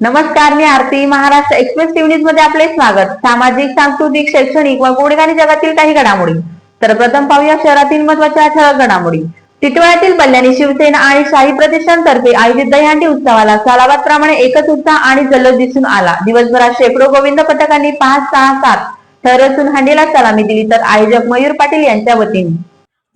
नमस्कार मी Aarti. Maharashtra express TV न्यूजमध्ये आपले स्वागत. सामाजिक सांस्कृतिक शैक्षणिक व गोडगाणी जगातील काही घडामोडी. तर प्रथम पाहूया शहरातील महत्त्वाच्या ठळक घडामोडी. टिटवाळ्यातील बल्ल्याणी शिवसेना आणि शाही प्रतिष्ठानतर्फे आयोजित दह्यांडी उत्सवाला सालाबाद प्रमाणे एकच उत्साह आणि जल्लोष दिसून आला. दिवसभरात शेकडो गोविंद पथकांनी पाच सहा सात थर रचून हंडीला सलामी दिली. तर आयोजक मयूर पाटील यांच्या वतीने.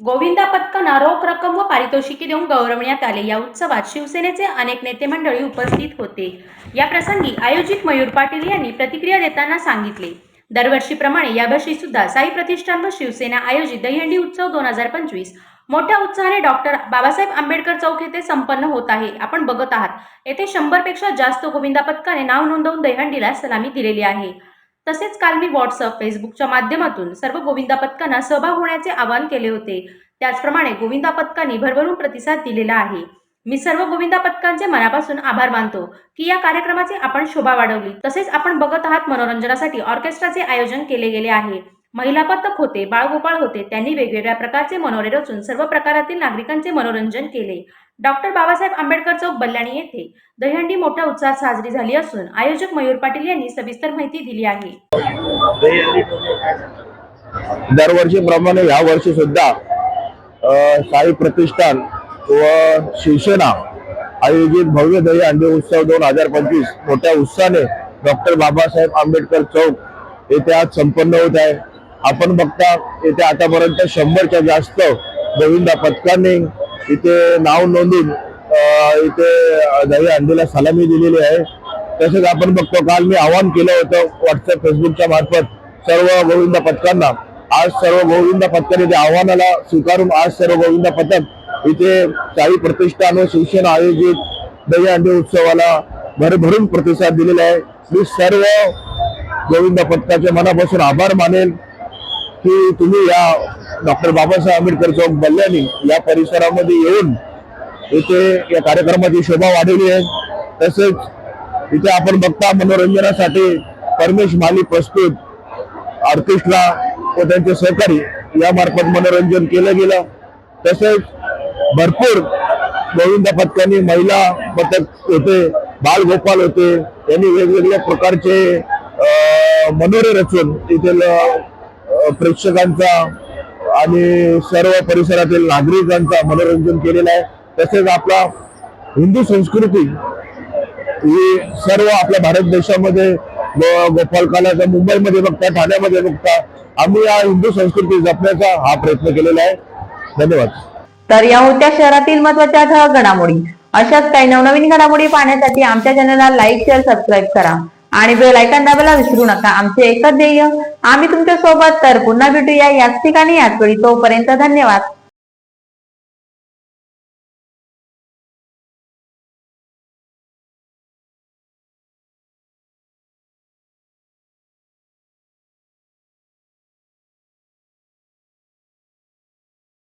गोविंदा पथकांना रोख रक्कम व पारितोषिके देऊन गौरवण्यात आले. या उत्सवात शिवसेनेचे अनेक नेते मंडळी उपस्थित होते. या प्रसंगी आयोजित मयूर पाटील यांनी प्रतिक्रिया देताना सांगितले. दरवर्षीप्रमाणे यावर्षी सुद्धा साई प्रतिष्ठान व शिवसेना आयोजित दहीहंडी उत्सव दोन हजार पंचवीस. मोठ्या उत्साहाने डॉक्टर बाबासाहेब आंबेडकर चौक येथे संपन्न होत आहे. आपण बघत आहात. येथे शंभरपेक्षा जास्त गोविंदा पथकाने नाव नोंदवून दहीहंडीला सलामी दिलेली आहे. तसेच काल मी व्हॉट्सअप फेसबुकच्या माध्यमातून सर्व गोविंदा पथकांना सहभाग होण्याचे आवाहन केले होते. त्याचप्रमाणे गोविंदा पथकांनी भरभरून प्रतिसाद दिलेला आहे. मी सर्व गोविंदा पथकांचे मनापासून आभार मानतो की या कार्यक्रमाची आपण शोभा वाढवली. तसेच आपण बघत आहात मनोरंजनासाठी ऑर्केस्ट्राचे आयोजन केले गेले आहे. महिला पथक होते बाळगोपाळ होते त्यांनी वेगवेगळ्या प्रकारचे मनोरे रचून सर्व प्रकारातील नागरिकांचे मनोरंजन केले. डॉक्टर बाबासाहेब आंबेडकर चौक बल्याणी येथे दहीहंडी मोठ्या उत्साहात साजरी झाली असून आयोजक मयूर पाटील यांनी सविस्तर माहिती दिली आहे. दरवर्षीप्रमाणे या वर्षी सुद्धा साई प्रतिष्ठान व शिवसेना आयोजित भव्य दही उत्सव दोन हजार पंचवीस मोठ्या उत्साहाने डॉक्टर बाबासाहेब आंबेडकर चौक येथे आज संपन्न होत आहे. आपण बघता येथे आतापर्यंत शंभरच्या जास्त गोविंदा पथकांनी इथे नाव नोंदून इथे दही अंडीला सलामी दिलेली आहे. तसेच आपण बघतो काल मी आवाहन केलं होतं व्हॉट्सअप फेसबुकच्या मार्फत सर्व गोविंदा पथकांना. आज सर्व गोविंदा पथकाने इथे आव्हानाला स्वीकारून आज सर्व गोविंद पथक इथे काही प्रतिष्ठान व शिक्षण आयोजित दहीहंडी उत्सवाला भरभरून प्रतिसाद दिलेला आहे. मी सर्व गोविंदा पथकाचे मनापासून आभार मानेल की तुम्ही या डॉक्टर बाबासाहेब आंबेडकर चौक बल्ल्यानी या परिसरामध्ये येऊन इथे या कार्यक्रमाची शोभा वाढवली आहे. तसेच इथे आपण बघता मनोरंजनासाठी परमेश माली प्रस्तुत ऑर्केस्ट्रा व त्यांचे सहकारी या मार्फत मनोरंजन केलं गेलं. तसेच भरपूर गोविंद पथकांनी महिला पथक होते बालगोपाल होते यांनी वेगवेगळ्या प्रकारचे मनोरे रचून येथील प्रेक्षकांचा आणि सर्व परिसरातील नागरिकांचा मनोरंजन केलेलं आहे. तसेच आपला हिंदू संस्कृती ही सर्व आपल्या भारत देशामध्ये गोपाल कालाचा मुंबईमध्ये बघता ठाण्यामध्ये बघता आम्ही या हिंदू संस्कृती जपण्याचा हा प्रयत्न केलेला आहे. धन्यवाद. तर या होत्या शहरातील महत्त्वाच्या घडामोडी. अशाच काही नवनवीन घडामोडी पाहण्यासाठी आमच्या चॅनलला लाईक शेअर सबस्क्राईब करा. आणि बेल आयकॉन दाबायला विसरू नका. आमचे एकच ध्येय. आम्ही तुमच्यासोबत तर पुन्हा भेटूया याच ठिकाणी याच वेळी. तोपर्यंत धन्यवाद.